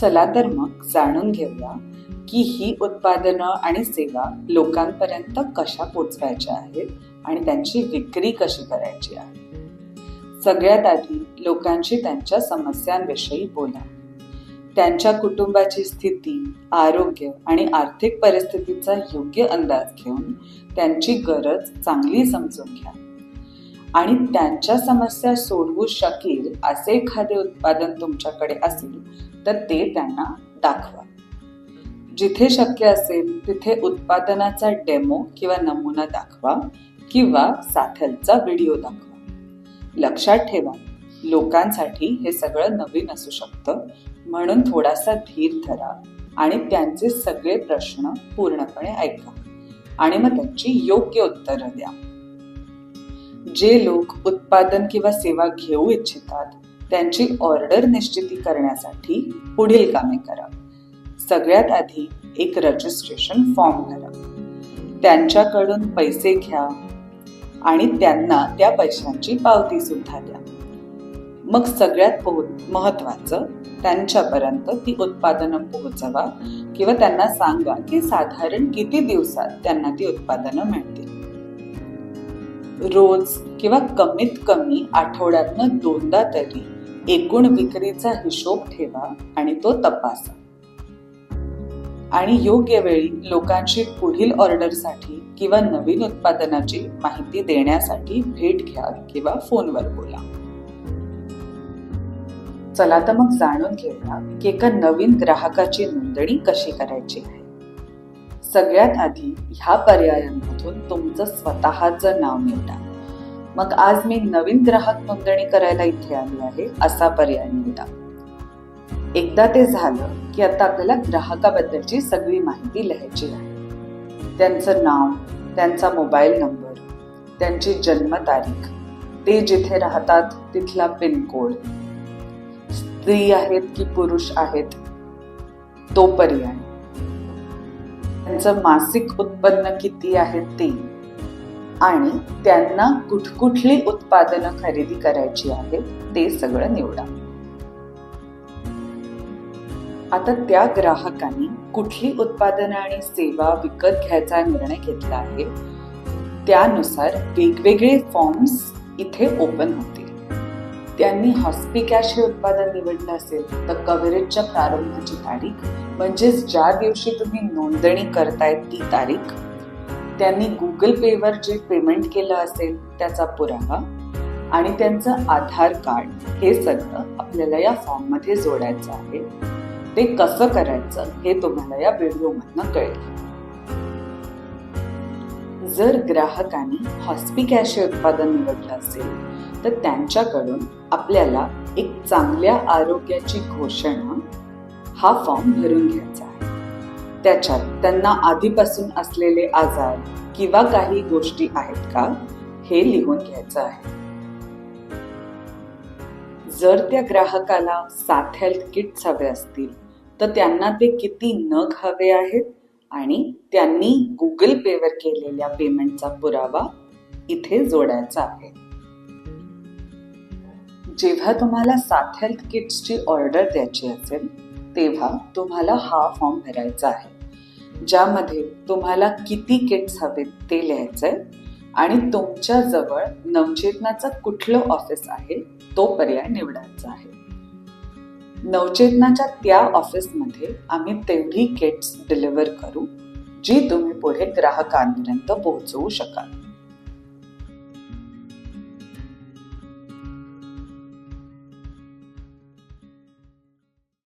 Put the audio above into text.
चला तर मग जाणून घेऊया की ही उत्पादनं आणि सेवा लोकांपर्यंत कशा पोचवायच्या आहेत आणि त्यांची विक्री कशी करायची आहे. सगळ्यात आधी लोकांशी त्यांच्या समस्यांविषयी बोला. त्यांच्या कुटुंबाची स्थिती आरोग्य आणि आर्थिक परिस्थितीचा योग्य अंदाज घेऊन त्यांची गरज चांगली समजून घ्या. आणि त्यांच्या समस्या सोडवू शकेल असे एखादे उत्पादन तुमच्याकडे असेल तर ते त्यांना दाखवा. जिथे शक्य असेल तिथे उत्पादनाचा डेमो किंवा नमुना दाखवा किंवा साठलचा व्हिडिओ दाखवा. लक्षात ठेवा लोकांसाठी हे सगळं नवीन असू शकतं म्हणून थोडासा धीर धरा आणि त्यांचे सगळे प्रश्न पूर्णपणे ऐका आणि मग त्यांची योग्य उत्तरं द्या. जे लोक उत्पादन किंवा सेवा घेऊ इच्छितात त्यांची ऑर्डर निश्चिती करण्यासाठी पुढील कामे करा. सगळ्यात आधी एक रजिस्ट्रेशन फॉर्म भरा. त्यांच्याकडून पैसे घ्या आणि त्यांना त्या पैशांची पावती सुद्धा द्या. मग सगळ्यात महत्वाचं त्यांच्यापर्यंत ती उत्पादनं पोहोचवा किंवा त्यांना सांगा की साधारण किती दिवसात त्यांना ती उत्पादनं मिळतील. रोज किंवा कमीत कमी आठवड्यातनं दोनदा तरी एकूण विक्रीचा हिशोब ठेवा आणि तो तपासा. आणि योग्य वेळी लोकांशी पुढील ऑर्डरसाठी किंवा नवीन उत्पादनाची माहिती देण्यासाठी भेट घ्या किंवा फोनवर बोला. चला तर मग जाणून घेऊया की एका नवीन ग्राहकाची नोंदणी कशी करायची आहे. सगळ्यात आधी ह्या पर्यायांमधून तुमचं स्वतःचं नाव निवडा मग आज मी नवीन ग्राहक नोंदणी करायला इथे आली आहे असा पर्याय निवडा. एकदा ते झालं की आता आपल्याला ग्राहकाबद्दलची सगळी माहिती लिहायची आहे. त्यांचं नाव त्यांचा मोबाईल नंबर त्यांची जन्मतारीख ते जिथे राहतात तिथला पिनकोड. स्त्री आहेत की पुरुष आहेत तो पर्याय. त्यांचं मासिक उत्पन्न किती आहे ते आणि त्यांना कुठकुठली उत्पादनं खरेदी करायची आहेत ते सगळं निवडा. आता त्या ग्राहकांनी कुठली उत्पादनं आणि सेवा विकत घ्यायचा निर्णय घेतला आहे त्यानुसार वेगवेगळे फॉर्म्स इथे ओपन होतील. त्यांनी हॉस्पिकॅश हे उत्पादन निवडलं असेल तर कव्हरेजच्या प्रारंभाची तारीख म्हणजेच ज्या दिवशी तुम्ही नोंदणी करताय ती तारीख त्यांनी गुगल पेवर जे पेमेंट केलं असेल त्याचा पुरावा आणि त्यांचं आधार कार्ड हे सगळं आपल्याला या फॉर्ममध्ये जोडायचं आहे. ते कसं करायचं हे तुम्हाला या व्हिडिओमधनं कळेल. जर ग्राहकांनी हॉस्पिकॅश हे उत्पादन निवडलं असेल तर त्यांच्याकडून आपल्याला एक चांगल्या आरोग्याची घोषणा हा फॉर्म भरून घ्यायचा आहे. त्याच्यात त्यांना आधीपासून असलेले आजार किंवा काही गोष्टी आहेत का हे लिहून घ्यायचं आहे. जर त्या ग्राहकाला सात हेल्थ किट्स हवे असतील तर त्यांना ते किती नग हवे आहेत आणि त्यांनी गुगल पेवर केलेल्या पेमेंटचा पुरावा इथे जोडायचा आहे. जेव्हा तुम्हाला सात हेल्थ किट्सची ऑर्डर द्यायची असेल तेव्हा तुम्हाला हा फॉर्म भरायचा आहे. ज्यामध्ये तुम्हाला किती किट्स हवेत ते लिहायचंय आणि तुमच्या जवळ नवचेतनाचं कुठलं ऑफिस आहे तो पर्याय निवडायचा आहे. नवचेतनाच्या त्या ऑफिसमध्ये आम्ही तेवढी किट्स डिलिव्हर करू जी तुम्ही पुढे ग्राहकांपर्यंत पोहोचवू शकाल.